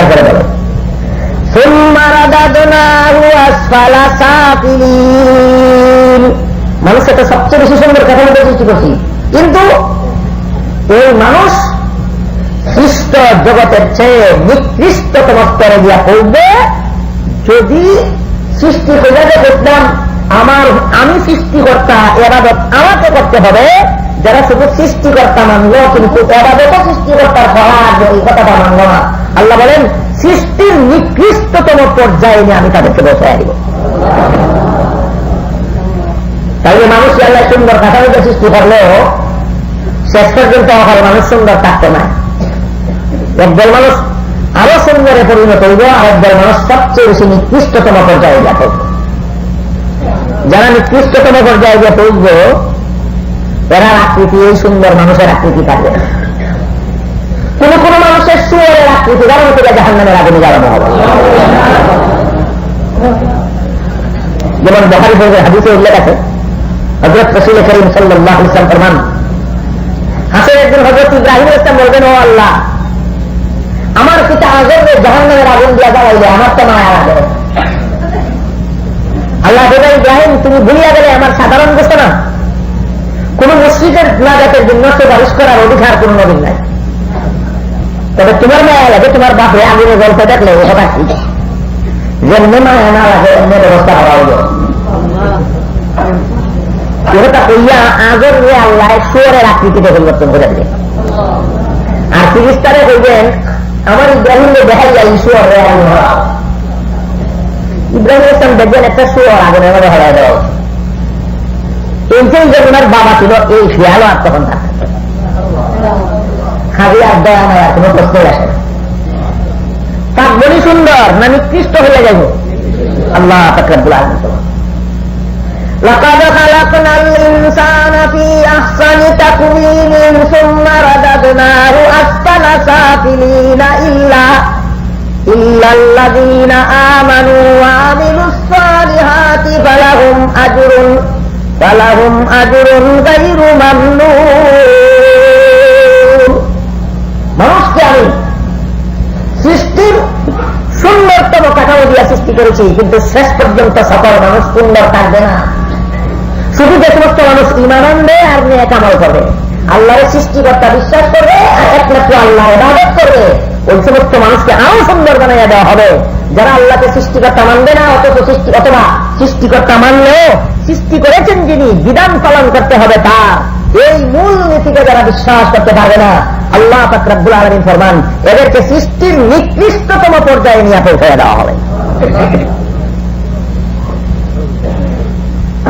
তারপরে বলো। মানুষ একটা সবচেয়ে বেশি সুন্দর কথা বলতে সৃষ্টি করছি। কিন্তু এই মানুষ খ্রিস্ট জগতের চেয়ে নিকৃষ্টতম স্তরে দিয়া পড়বে যদি সৃষ্টি হইয়াকে দেখলাম আমার আমি সৃষ্টিকর্তা, এবাদত আমাকে করতে হবে, যারা শুধু সৃষ্টিকর্তা মানলো, কিন্তু এবাদত সৃষ্টিকর্তার সহায়, এই কথাটা মানলো না। আল্লাহ বলেন, সৃষ্টির নিকৃষ্টতম পর্যায়ে নিয়ে আমি তাদেরকে বসাই দিব। তাহলে মানুষ আল্লাহ সুন্দর কাঠামোটা সৃষ্টি করলেও শেষ পর্যন্ত অকাল মানুষ সুন্দর থাকতো না একদল মানুষ আরও সুন্দরে পরিণত হইব আর একদল মানুষ সবচেয়ে বেশি নিকৃষ্টতম পর্যায়ে যাবে যারা নিকৃষ্টতম পর্যায়ে গিয়ে পৌঁছব এরা আকৃতি, এই সুন্দর মানুষের আকৃতি থাকবে না। কোন কোন মানুষের সুরের আকৃতি ধারণ করে জাহান নামের আগুনে জ্বালানো হবে। যেমন বহারি ফৌজের হাদিসে উল্লেখ আছে হজরত রসুল করিম সাল্লাহ ইসলাম ফরমান, হাসের একজন হজরত ইব্রাহিম ইসলাম বলবেন, ও আল্লাহ, আমার পিতা আজর জাহান নামের আগুন দিয়া জ্বালাইলে আমার তো মায়া লাগে। আল্লাহ বলেন ইব্রাহিম, তুমি ভুলিয়া গেলে আমার সাধারণ ঘোষণা কোন মসজিদের নাজাতের জন্য সুপারিশ করার অধিকার কোন নবীন নাই। তবে তোমার মায়া লাগে, তোমার বাপে আগুনে গল্প দেখলে ও কথা ঠিক যেমনি মায়া না লাগে এমনি ব্যবস্থা করা হইল এটা কইয়া আগের যে আল্লাহ সুরের আকৃতিতে পরিবর্তন করে দিলেন আর ফিরিস্তারে কইবেন, আমার ইব্রাহিমকে দেখাই যায় সুর রে ইব্রাহিম ইসলাম দেখবেন একটা সুর আগুনের মধ্যে হরাই দেওয়া এইটাই যে ওনার বাবা ছিল, এই খেয়ালও আর তখন থাকে। খালি আর দয়া নয় আর কোনো প্রশ্নই আসে না তার বলি সুন্দর না নিকৃষ্ট হয়ে যাইব আল্লাহ তাকরাবুল আলম لقد خلقنا الإنسان في أحسن تقويم ثم رددناه أسفل سافلين إلا إلا الذين آمنوا وعملوا الصالحات فلهم أجر فلهم أجر غير ممنون সুন্দরতম কাঠামো দিয়া সৃষ্টি করেছি, কিন্তু শেষ পর্যন্ত সকল মানুষ সুন্দর থাকবে না। শুধু যে সমস্ত মানুষ ইমান আনবে, আর নিয়ে কামাল করবে। আল্লাহর সৃষ্টিকর্তা বিশ্বাস করবে, আর একমাত্র আল্লাহ ইবাদত করবে। ওই সমস্ত মানুষকে আরও সুন্দর বানাইয়া দেওয়া হবে। যারা আল্লাহকে সৃষ্টিকর্তা মানবে না, অথচ সৃষ্টি অথবা সৃষ্টিকর্তা মানলেও সৃষ্টি করেছেন যিনি, বিধান পালন করতে হবে তার। এই মূল নীতিকে যারা বিশ্বাস করতে পারবে না আল্লাহ ফাকরাবুল আলমিন ফরমান, এদেরকে সৃষ্টির নিকৃষ্টতম পর্যায়ে নিয়ে পৌঁছে দেওয়া হবে।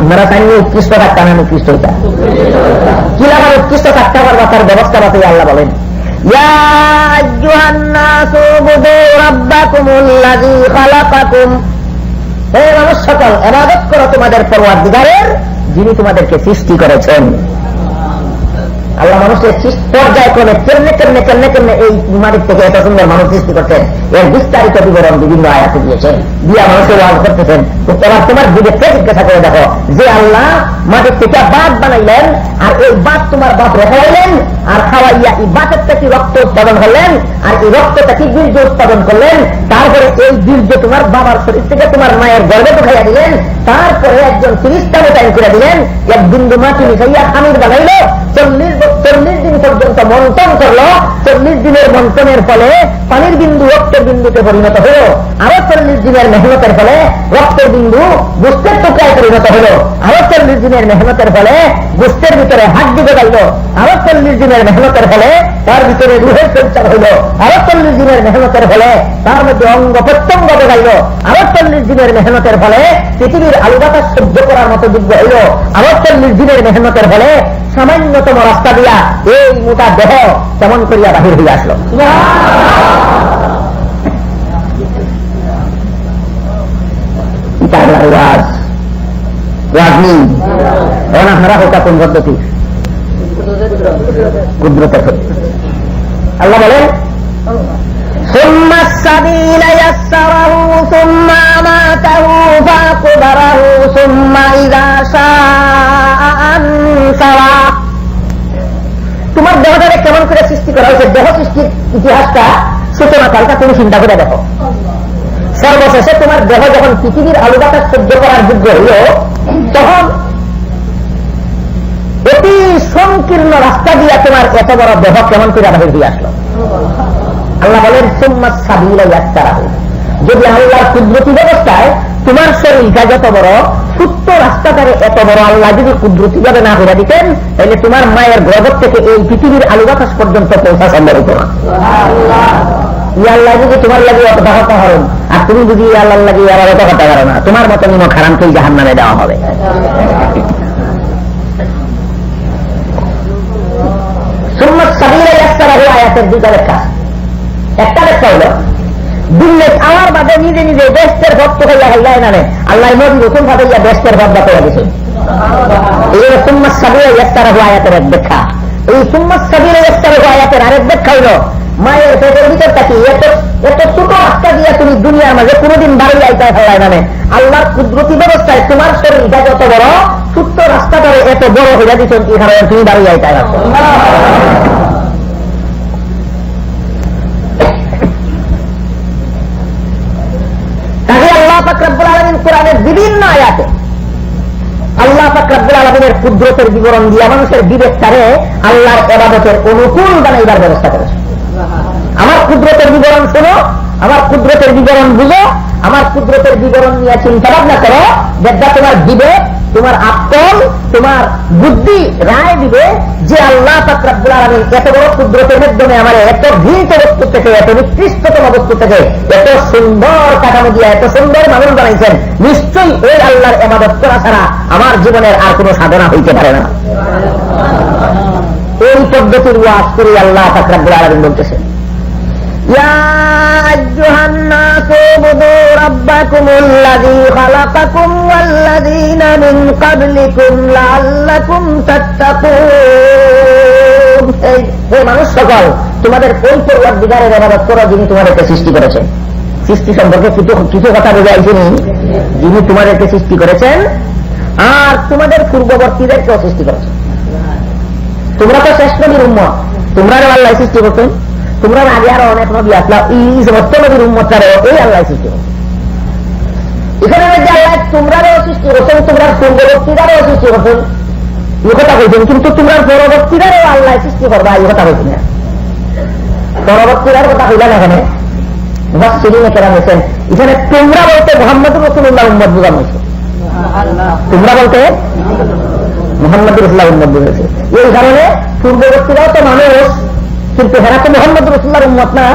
আপনারা চাইনি উৎকৃষ্ট থাকতাম আমি উৎকৃষ্ট হইতাম কি লাগার উৎকৃষ্ট থাকতে পারবা তার ব্যবস্থা বাতিল আল্লাহ বলেন? সকল এবাদত করো তোমাদের পরওয়ার যিনি তোমাদেরকে সৃষ্টি করেছেন। আল্লাহ মানুষের পর্যায়ক্রমে কেমনে কেমনে কেমনে কেমনে এই মাটির থেকে এত সুন্দর মানুষ সৃষ্টি করছেন, এর বিস্তারিত বিবরণ বিভিন্ন আয়াতে দিয়েছেন। দিয়া মানুষের ওয়াজ করতেছেন। এবার তোমার বিবেককে জিজ্ঞাসা করে দেখো, যে আল্লাহ মাটির থেকে বাদ বানাইলেন, আর এই বাদ তোমার বাপ রেখাইলেন আর খাওয়াইয়া এই বাতের থেকে রক্ত উৎপাদন করলেন, আর এই রক্ত থেকে বীর্য উৎপাদন করলেন, তারপরে এই বীর্য তোমার বাবার শরীর থেকে তোমার মায়ের গর্বে ঢুকাইয়া দিলেন, তারপরে একজন ফিরিস্তা মোতায়েন করে দিলেন, এক বিন্দু মাটি মিশাইয়া খামির বানাইল, চল্লিশ চল্লিশ দিন পর্যন্ত মন্থন করল, চল্লিশ দিনের মন্থনের ফলে পানির বিন্দু রক্তের বিন্দুতে পরিণত হল। আরও চল্লিশ দিনের মেহনতের ফলে রক্তের বিন্দু গুস্তের টুকরায় পরিণত হল। আরও চল্লিশ দিনের মেহনতের ফলে গুস্তের ভিতরে হাত দিতে গেল আরও চল্লিশ দিনের মেহনতের ফলে তার ভিতরে রুহের সঞ্চার হইল আরও চল্লিশ দিনের মেহনতের ফলে তার মধ্যে অঙ্গ প্রত্যঙ্গ বেগাইল আরও চল্লিশ দিনের মেহনতের ফলে পৃথিবীর আলু বাতাস সহ্য করার মতো যোগ্য হইল। আরও চল্লিশ দিনের মেহনতের ফলে সামান্যতম রাস্তা karya ing mutadoho samun kriya bahir hias loh. Kita adalah ras Orang kita pun Allah boleh? Summa sabila summa matahu summa তোমার দেহটাকে কেমন করে সৃষ্টি করা হয়েছে? দেহ সৃষ্টির ইতিহাসটা সূচনাকালটা তুমি চিন্তা করে দেখো। সর্বশেষে তোমার দেহ যখন পৃথিবীর আলু বাতাস সহ্য করার যোগ্য হইল তখন অতি সংকীর্ণ রাস্তা দিয়া তোমার এত বড় দেহ কেমন করে বাহির দিয়ে আসলো? আল্লাহ বলেন সুম্মাত সাবিলা ইয়াত্তারাহু যদি আল্লাহর কুদরতি ব্যবস্থায় তোমার শরীরটা যত বড় সুস্থ রাস্তাটারে এত বড় আল্লাহ যদি কুদরতি ভাবে না করে দিতেন, তাহলে তোমার মায়ের গর্ভ থেকে এই পৃথিবীর আলু বাতাস পর্যন্ত পৌঁছা সম্ভব হতো না। ই আল্লাহ যদি তোমার লাগে অত কথা হরেন আর তুমি যদি ই আল্লাহ লাগে আবার অত কথা পারো না তোমার মতো নিম খারামকেই জাহান নামে দেওয়া হবে। সুন্নত সাবিলে একটা আয়াতের দুইটা লেখা একটা লেখা হলো দিল্লে আমার বাদে নিজে নিজে দেশের ভক্ত হইয়া হইয়া নামে আল্লাহ নদী রসুন ভাবে ইয়া দেশের ভক্ত করে দিছে এই সুম্মাত সাবিলে একটা আয়াতের এক ব্যাখ্যা। এই সাবিলে একটা রাহু আয়াতের আরেক ব্যাখ্যা হলো মায়ের পেটের ভিতর থাকি এত এত ছোট রাস্তা দিয়ে তুমি দুনিয়ার মাঝে কোনোদিন বাড়ি আইতায় ফেলায় মানে আল্লাহর কুদরতি ব্যবস্থায় তোমার শরীরটা যত বড়, ছোট্ট রাস্তাটারে এত বড় হইয়া দিচ্ছেন কি কারণে তুমি বাড়ি আইতায় রাখো তাহলে আল্লাহ ফাকরাবুল আলমিন কোরআনের বিভিন্ন আয়াতে আল্লাহ ফাকরাবুল আলমিনের কুদরতের বিবরণ দিয়ে মানুষের বিবেক তারে আল্লাহর এবাদতের অনুকূল বানাইবার ব্যবস্থা করেছে। আমার কুদরতের বিবরণ শুনো, আমার কুদরতের বিবরণ বুঝো, আমার কুদরতের বিবরণ নিয়ে চিন্তা ভাবনা করো যেটা তোমার বিবেক তোমার আত্মল তোমার বুদ্ধি রায় দিবে যে আল্লাহ আলমিন এত বড় কুদরতের মাধ্যমে আমার এত ভিন্ন বস্তু থেকে, এত নিকৃষ্টতম বস্তু থেকে, এত সুন্দর কাঠামো দিয়ে, এত সুন্দর মানুষ বানাইছেন। নিশ্চয়ই এই আল্লাহর এমাদত করা ছাড়া আমার জীবনের আর কোনো সাধনা হইতে পারে না। এই পদ্ধতির ওয়াজ করে আল্লাহ ফাকরাবুল আলমিন বলতেছেন। يا أيها الناس اعبدوا ربكم الذي خلقكم والذين من قبلكم لعلكم تتقون এই হে মানুষ সকল তোমাদের কোন পরিবার বিকারের এবাদত করো যিনি তোমাদেরকে সৃষ্টি করেছেন সৃষ্টি সম্পর্কে কিছু কিছু কথা বুঝাইছেন যিনি তোমাদেরকে সৃষ্টি করেছেন আর তোমাদের পূর্ববর্তীদেরকেও সৃষ্টি করেছেন তোমরা তো শেষ নবীর উম্মত তোমরা আল্লাহ সৃষ্টি করতেন তোমরা আগে আরও অনেক নবী আসলা এই সমস্ত নবীর উন্মতটারে এই আল্লাহ সৃষ্টি এখানে আল্লাহ, তোমরারও সৃষ্টি করছেন তোমরা পূর্ববর্তীরারও সৃষ্টি করছেন। এই কথা কিন্তু তোমরা পরবর্তীরারও আল্লাহ সৃষ্টি করবা, এই কথা না। পরবর্তীরার কথা হইলা এখানে এখানে তোমরা বলতে মোহাম্মদ রসুল্লাহ উম্মত বুঝানো হয়েছে। তোমরা বলতে মোহাম্মদ রসুল্লাহ উম্মত বুঝেছে এই কারণে পূর্ববর্তীরাও তো মানুষ কিন্তু হেরা তো মোহাম্মদ রসুল্লাহর উম্মত না।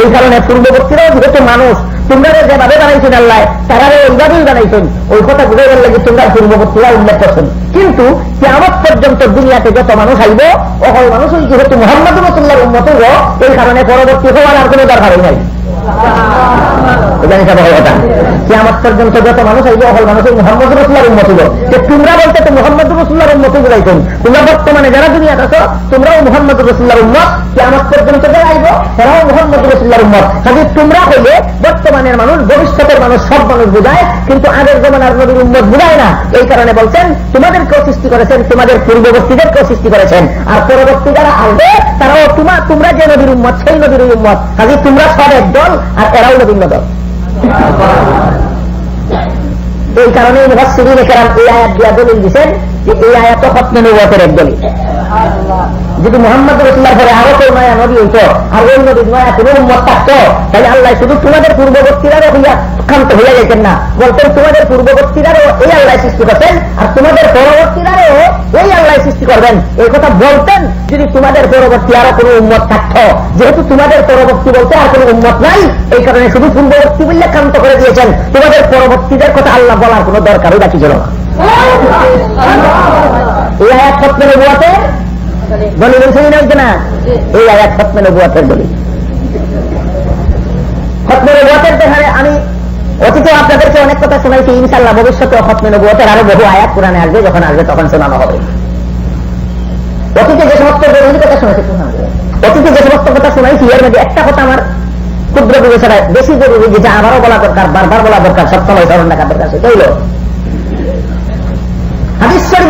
এই কারণে পূর্ববর্তীরাও যেহেতু মানুষ তোমরা যেভাবে বানাইছেন আল্লাহ তারা ওইভাবেই বানাইছেন। ওই কথা বুঝে গেল যে তোমরা পূর্ববর্তীরা উল্লেখ করছেন। কিন্তু কেমন পর্যন্ত দুনিয়াতে যত মানুষ আইব অকল মানুষই যেহেতু মোহাম্মদ রসুল্লাহর উন্মত হইব এই কারণে পরবর্তী হওয়ার আর কোনো দরকারই নাই। কেমন পর্যন্ত যত মানুষ আইব অকল মানুষই মোহাম্মদ রসুল্লাহর উন্মত হইব। যে তোমরা বলতে তো মোহাম্মদ রসুল্লাহর উন্মত বুঝাইছেন তোমরা বর্তমানে যারা দুনিয়াত আছো তোমরাও মোহাম্মদ রসুল্লাহর উন্মত কেমন পর্যন্ত যারা আইব, তারাও মোহাম্মদ রসুল্লাহর উন্মত কাজে তোমরা হইলে বর্তমানের মানুষ, ভবিষ্যতের মানুষ সব মানুষ বুঝায়, কিন্তু আগের জমানার নবীর উন্মত বুঝায় না। এই কারণে বলছেন, তোমাদেরকেও সৃষ্টি করেছেন, তোমাদের পূর্ববর্তীদেরকেও সৃষ্টি করেছেন। আর পরবর্তী যারা আসবে, তারাও তোমার তোমরা যে নবীর উন্মত সেই নবীর উন্মত কাজে তোমরা সব এক দল আর এরাও নবীন দল এই কারণে মুহাসসিরিন কেরাম এই আয়াত দিয়া দলিল দিচ্ছেন যে এই আয়াত হত্ম নবতের এক দলিল। যদি মোহাম্মদ রসুল্লাহ পরে আরও কেউ নয়া নবী হইত, আর ওই নবীর নয়া কোনো উন্মত থাকতো, তাহলে আল্লাহ শুধু তোমাদের পূর্ববর্তীরারও হইয়া ক্ষান্ত হইয়া যেতেন না। বলতেন, তোমাদের পূর্ববর্তীরারও এই আল্লাহ সৃষ্টি করতেন আর তোমাদের পরবর্তীরারও এই আল্লাহ সৃষ্টি করবেন। এই কথা বলতেন, যদি তোমাদের পরবর্তী আরও কোনো উন্মত থাকতো। যেহেতু তোমাদের পরবর্তী বলতে আর কোনো উন্মত নাই, এই কারণে শুধু পূর্ববর্তী বললে ক্ষান্ত করে দিয়েছেন। তোমাদের পরবর্তীদের কথা আল্লাহ বলার কোনো দরকারই বাকি ছিল না। এই আয়াত সেই নয় না এই আয়াত দেখানে আমি অতীতে আপনাদেরকে অনেক কথা শোনাইছি ইনশাল্লাহ ভবিষ্যতে আরও বহু আয়াত কোরআনে আসবে, যখন আসবে তখন শোনানো হবে। অতীতে যে সমস্ত কথা শুনেছি অতীতে যে সমস্ত কথা শোনাইছি, এর মধ্যে একটা কথা আমার ক্ষুদ্র বিবেচনা বেশি জরুরি যেটা আমারও বলা দরকার, বারবার বলা দরকার, সবসময় স্মরণ রাখা দরকার সেটা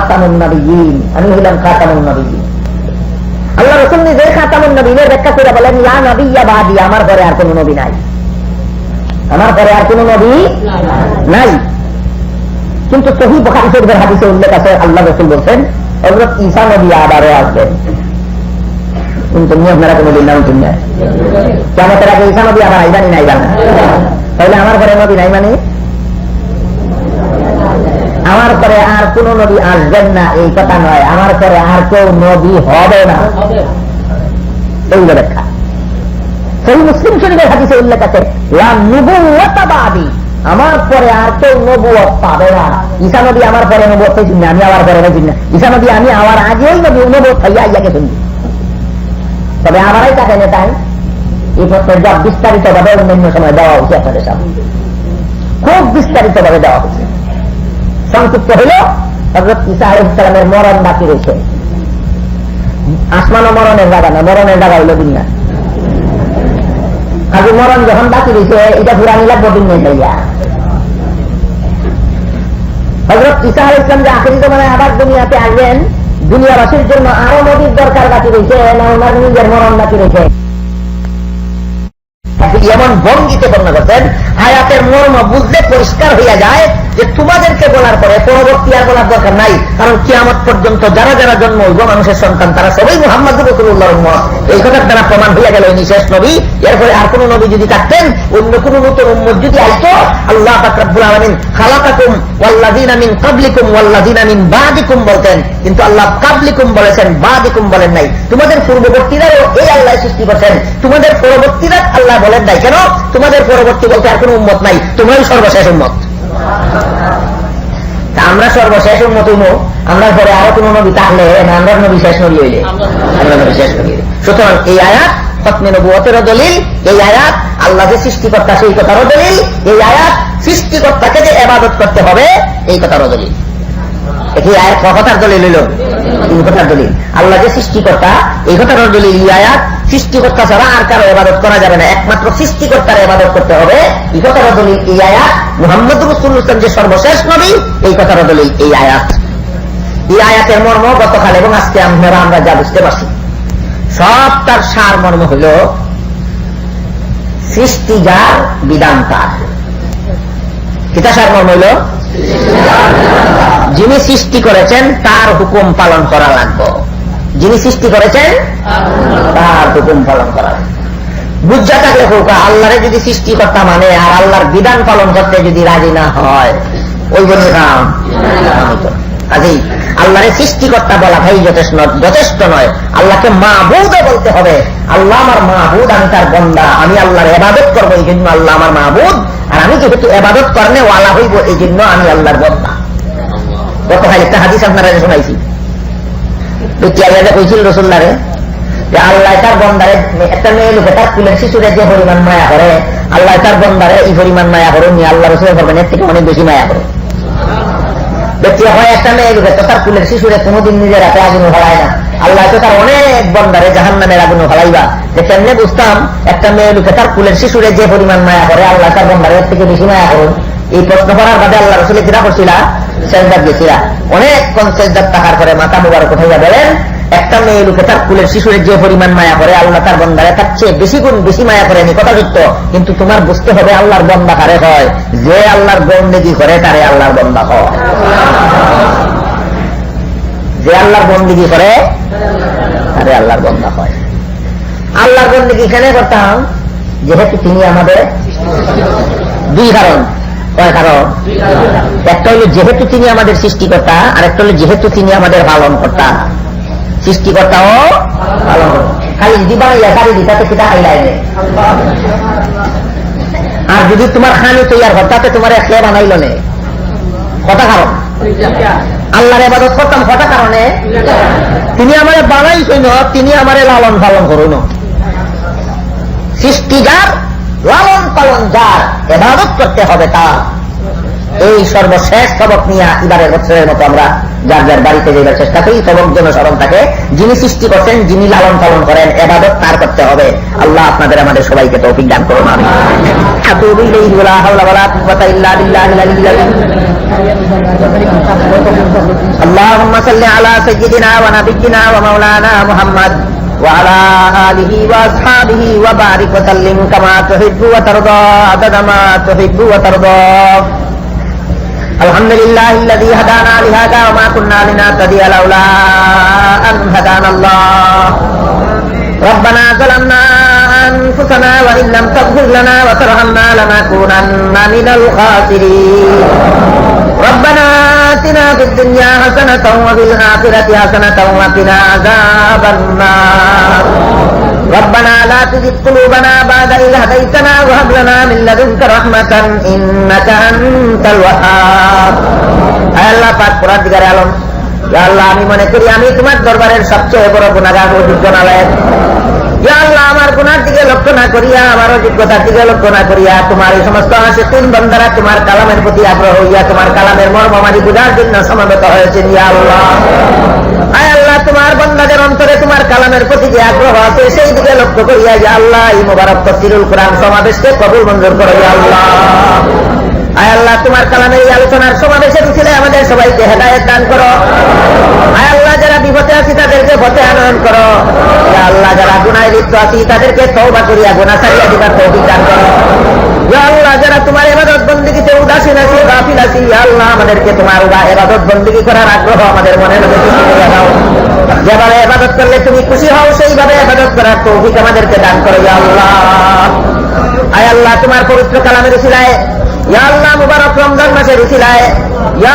খাতামুন নবীন আমি হইলাম খাতামুন নবীন আল্লাহ রসুল নিজে খাতামুন নবীনের ব্যাখ্যা করে বলেন ইয়া নবী ইয়া বাদি, আমার পরে আর নবী নাই। আমার পরে আর নবী নাই। কিন্তু সহি হাদিসে উল্লেখ আছে, আল্লাহ রসুল বলছেন হজরত ঈসা নবী আবারও আসবেন। কিন্তু নিয়ে আপনারা কোনোদিন নাম শুনলেন কেমন আগে ঈসা নবী আবার আইবানি নাই জানা তাহলে আমার ঘরে নবী নাই মানে? আমার পরে আর কোন নবী আসবেন না, এই কথা নয়। আমার পরে আর কেউ নবী হবে না। এই ব্যাখ্যা। সেই মুসলিম শরীফের হাদিসে উল্লেখ আছে আমার পরে আর কেউ নবুয়ত পাবে না। ঈসা নবী আমার পরে নবুয়ত হয়েছিল না, আমি আবার পরে হয়েছিল না। ঈসা নবী, আমি আমার আগেই নবী নবুয়ত হইয়া ইয়া গেছেন তবে আমারই টাকা নেতাই এই প্রশ্নের জব বিস্তারিত ভাবে অন্যান্য সময় দেওয়া হয়েছে আপনাদের সামনে। খুব বিস্তারিত ভাবে দেওয়া হয়েছে। সংক্ষিপ্ত হল হজরত ঈসা আলহিসামের মরণ বাকি রয়েছে। আসমান ও মরণের জায়গা না, মরণের জায়গা হইল দুনিয়া। আগে মরণ যখন বাকি রয়েছে, এটা পুরানি লাগবো দুনিয়া যাইয়া হজরত ঈসা আল ইসলাম যে আখেরি জমানে আবার দুনিয়াতে আসবেন, দুনিয়াবাসীর জন্য আরও নদীর দরকার বাকি রয়েছে, না ওনার নিজের মরণ বাকি রয়েছে। এমন ভঙ্গিতে বর্ণনা করছেন আয়াতের মর্ম বুঝতে পরিষ্কার হইয়া যায় যে তোমাদেরকে বলার পরে পরবর্তী আর বলার দরকার নাই, কারণ কিয়ামত পর্যন্ত যারা যারা জন্ম হইব, মানুষের সন্তান, তারা সবাই মোহাম্মদ রসুল্লাহ এই কথার দ্বারা প্রমাণ হইয়া গেল ইনি শেষ নবী। এরপরে আর কোন নবী যদি থাকতেন, অন্য কোন নতুন উম্মত যদি আসতো আল্লাহ ফাকরাবুল আলমিন খালাকাকুম ওয়াল্লাদিন আমিন কাবলিকুম ওয়াল্লাদিন আমিন বাদিকুম বলতেন। কিন্তু আল্লাহ কাবলিকুম বলেছেন, বাদিকুম বলেন নাই। তোমাদের পূর্ববর্তীরাও এই আল্লাহ সৃষ্টি করছেন। তোমাদের পরবর্তীরা আল্লাহ বলেন নাই। কেন? তোমাদের পরবর্তী বলতে আর কোন উম্মত নাই। তোমরাই সর্বশেষ উম্মত। তা আমরা সর্বশেষ উন্নত হইব আমরা পরে আরও কোন নবী থাকলে আমরা নবী শেষ নবী হইলে। আমরা নবী শেষ নবী সুতরাং এই আয়াত খতমে নবুয়তেরও দলিল, এই আয়াত আল্লাহ যে সৃষ্টিকর্তা, সেই কথারও দলিল, এই আয়াত সৃষ্টিকর্তাকে যে এবাদত করতে হবে, এই কথারও দলিল। একই আয়াত কথার দলিল হইল? কথার দলিল। আল্লাহ যে সৃষ্টিকর্তা, এই কথার দলিল আয়াত, সৃষ্টিকর্তা ছাড়া আর কারও এবাদত করা যাবে না। একমাত্র সৃষ্টিকর্তার এবাদত করতে হবে। এই কথার দলিল এই আয়াত। মোহাম্মদ রসুল ইসলাম যে সর্বশেষ নবী, এই কথার দলিল এই আয়াত। এই আয়াতের মর্ম গতকাল এবং আজকে আমরা আমরা যা বুঝতে পারছি। সব তার সার মর্ম হইল সৃষ্টি যার বিধান তার। সার মর্ম হইল যিনি সৃষ্টি করেছেন, তার হুকুম পালন করা লাগবে। যিনি সৃষ্টি করেছেন, তার হুকুম পালন করা বুঝা থাকলে হোক আল্লাহরে যদি সৃষ্টিকর্তা মানে আর আল্লাহর বিধান পালন করতে যদি রাজি না হয়, ওই বন্ধু কাম। কাজেই আল্লাহরে সৃষ্টিকর্তা বলা ভাই যথেষ্ট নয়- যথেষ্ট নয়। আল্লাহকে মাহবুদও বলতে হবে। আল্লাহ আমার মাহবুদ আমি তার বন্দা। আমি আল্লাহর এবাদত করব এই জন্য আল্লাহ আমার মাহবুদ আর আমি যেহেতু এবাদত করলে ওয়ালা হইব এই জন্য আমি আল্লাহর বন্দা। গত ভাই, একটা হাদিস আপনারা শোনাইছি। কইছিল রসুল্লারে যে আল্লাহ তার বন্দারে একটা মেয়ে লোকে তার কুলের শিশুরে যে পরিমাণ মায়া করে, আল্লাহ তার বন্দারে এই পরিমাণ মায়া করুন আল্লাহ রসুলের করবেন এর থেকে অনেক বেশি মায়া করে ব্যক্তি হয় একটা মেয়ে লোকে তো তার কুলের শিশুরে কোনোদিন নিজের হাতে আগুন ফলায় না। আল্লাহ তো তার অনেক বন্দারে জাহান নামের আগুন ফলাইবা যে কেমনে বুঝতাম, একটা মেয়ে লোকে তার কুলের শিশুরে যে পরিমাণ মায়া করে, আল্লাহ তার বন্দারে এর থেকে বেশি মায়া করুন। এই প্রশ্ন করার বাদে আল্লাহ রসুলের কিরা করছিলা সেজদার গেছিলা অনেকক্ষণ সেজদার টাকার করে মাথা মুবার কোথায় বলেন একটা মেয়ে লোকে তার কুলের শিশুরের যে পরিমাণ মায়া করে, আল্লাহ তার বন্দারে তার চেয়ে বেশি গুণ বেশি মায়া করে নি কথা যুক্ত কিন্তু তোমার বুঝতে হবে আল্লাহর বন্দা কারে হয়। যে আল্লাহর বন্দেগি করে, তারে আল্লাহর বন্দা হয় যে আল্লাহর বন্দিগি করে, তারে আল্লাহর বন্দা হয় আল্লাহর বন্দিগি কেন করতাম? যেহেতু তিনি আমাদের দুই কারণ। কয় কারণ? একটা হলো যেহেতু তিনি আমাদের সৃষ্টিকর্তা আর একটা হলো যেহেতু তিনি আমাদের পালন কর্তা সৃষ্টিকর্তাও পালন কর্তা খালি যদি বানাইয়া গাড়ি দিতে সেটা হাইলাই আর যদি তোমার খানি তৈয়ার তাতে তোমার একলে বানাইল নে। কথা কারণ? আল্লাহর এবাদত করতাম, কথা কারণে তিনি আমারে বানাইছেন তিনি আমারে লালন পালন করুন সৃষ্টি যার লালন পালন যার এবাদত করতে হবে তার। এই সর্বশেষ সবক নিয়ে এবারের বছরের মতো আমরা যার যার বাড়িতে যাইবার চেষ্টা করি সবক যেন স্মরণ থাকে যিনি সৃষ্টি করছেন যিনি লালন পালন করেন এবাদত তার করতে হবে আল্লাহ আপনাদের আমাদের সবাইকে তৌফিক দান করুন আমি হাতুবু ইলাইহি ওয়ালা হাওলা ওয়ালা কুওয়াতা ইল্লা বিল্লাহিল আলিয়্যিল আযীম اللهم صل على سيدنا ونبينا ومولانا محمد وعلى آله وأصحابه وبارك وسلم كما تحب وترضى عدد ما تحب وترضى الحمد لله الذي هدانا لهذا وما كنا لنهتدي لولا أن هدانا الله. ربنا ظلمنا أنفسنا وإن لم تغفر لنا وترحمنا لنكونن من الخاسرين. ربنا آتنا في الدنيا حسنة وفي الآخرة حسنة وقنا عذاب النار. ربنا لا تزغ قلوبنا بعد إذ هديتنا وهب لنا من لدنك رحمة إنك أنت الوهاب আয় আল্লাহ পাক পুরান দিগারে আলম ইয়া আল্লাহ আমি মনে করি আমি তোমার দরবারের সবচেয়ে বড় গুণাগার অযোগ্য নালায়ক ইয়া আল্লাহ আমার গুনার দিকে লক্ষ্য না করিয়া আমার অযোগ্যতার দিকে লক্ষ্য না করিয়া তোমার এই সমস্ত আসে তিন বন্ধারা তোমার কালামের প্রতি আগ্রহ হইয়া তোমার কালামের মর্মমারি বুঝার জন্য সমাবেত হয়েছেন ইয়া আল্লাহ আয় আল্লাহ তোমার বন্ধাদের অন্তরে তোমার কালামের প্রতি যে আগ্রহ আছে, সেই দিকে লক্ষ্য করিয়া ইয়া আল্লাহ মুবারক তফসিরুল কোরআন সমাবেশকে কবুল মঞ্জুর করো আল্লাহ। আয় আল্লাহ, তোমার কালামের এই আলোচনার সমাবেশে ছিলে আমাদের সবাইকে হেদায়ত দান করো। আয় আল্লাহ, যারা বিপদে আছি তাদেরকে পথে আনয়ন করো। আল্লাহ, যারা গুনায় লিপ্ত আছি তাদেরকে তৌবা করিয়া, গুনাহ ছাড়িয়া দিবার তৌফিক দান করো। আল্লাহ, যারা তোমার এবাদত বন্দিগিতে উদাসীন আছি, গাফিল আছি আল্লাহ, আমাদেরকে তোমার এবাদত বন্দিগি করার আগ্রহ আমাদের মনের মধ্যে দাও। যেভাবে এবাদত করলে তুমি খুশি হও, সেইভাবে এবাদত করার তৌফিক আমাদেরকে দান করো আল্লাহ। আয় আল্লাহ, তোমার পবিত্র কালামের উসিলায়। ইয়া আল্লাহ, মুবারক রমজান মাসের উসিলায়। ইয়া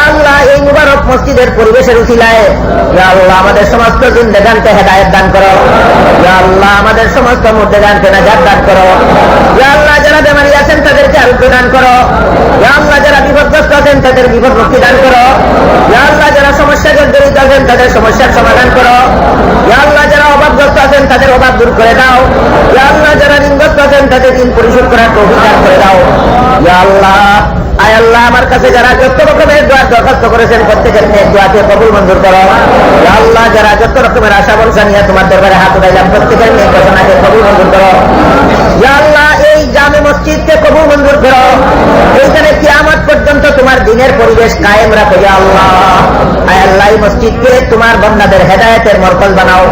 আল্লাহ, এই মুবারক মসজিদের পরিবেশের উসিলায় ইয়া আল্লাহ, আমাদের সমস্ত জিন্দেগানকে হেদায়ত দান করো। আল্লাহ, আমাদের সমস্ত মুদ্দেগানকে নাজাত দান করো। আল্লাহ, যারা বেমারি আছেন তাদেরকে আরোগ্য দান করো। আল্লাহ, যারা বিপদগ্রস্ত আছেন তাদের বিপদ মুক্তি দান করো। আল্লাহ, যারা সমস্যা জর্জরিত আছেন তাদের সমস্যার সমাধান করো। আল্লাহ, যারা অভাবগ্রস্ত আছেন তাদের অভাব দূর করে দাও। আল্লাহ, যারা ঋণগ্রস্ত আছেন তাদের ঋণ পরিশোধ করার তৌফিক দান করে দাও। আল্লাহ আয় আল্লাহ, আমার কাছে যারা যত রকমের দরখাস্ত করেছেন প্রত্যেকের দোয়াকে কবুল মঞ্জুর করো। আল্লাহ, যারা যত রকমের আশা ভরসা নিয়ে তোমার দরবারে হাত উঠাইলাম প্রত্যেকের মেয়ের ঘোষণাকে কবুল মঞ্জুর করো। আল্লাহ, এই জামে মসজিদকে কবুল মঞ্জুর করো। এইখানে কিয়ামত পর্যন্ত তোমার দিনের পরিবেশ কায়েম রাখো আল্লাহ। আল্লাহ মসজিদকে তোমার বন্দাদের হেদায়েতের বানাও।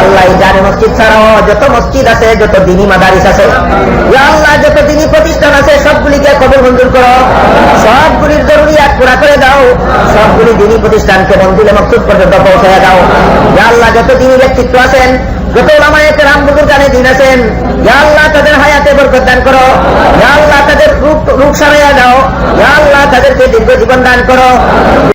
আল্লাহ জামে মসজিদ ছাড়াও যত মসজিদ আছে, যত দিনী মাদারিস আছে আল্লাহ যত দিনী প্রতিষ্ঠান আছে, সবগুলিকে কবুল মঞ্জুর করো। সবগুলির জরুরিয়াত পুরা করে দাও। সবগুলি দিনী প্রতিষ্ঠানকে মন্দিরে মকসুদ পর্যন্ত পৌঁছে দাও। আল্লাহ যত দিনী ব্যক্তিত্ব আছেন, যত ওলামায়ে কেরাম বুজুর্গানে দিন আছেন আল্লাহ তাদের হায়াতে বরকত দান করো। আল্লাহ তাদের রূপ রূপ সারাইয়া দাও। আল্লাহ তাদেরকে দীর্ঘ জীবন দান করো।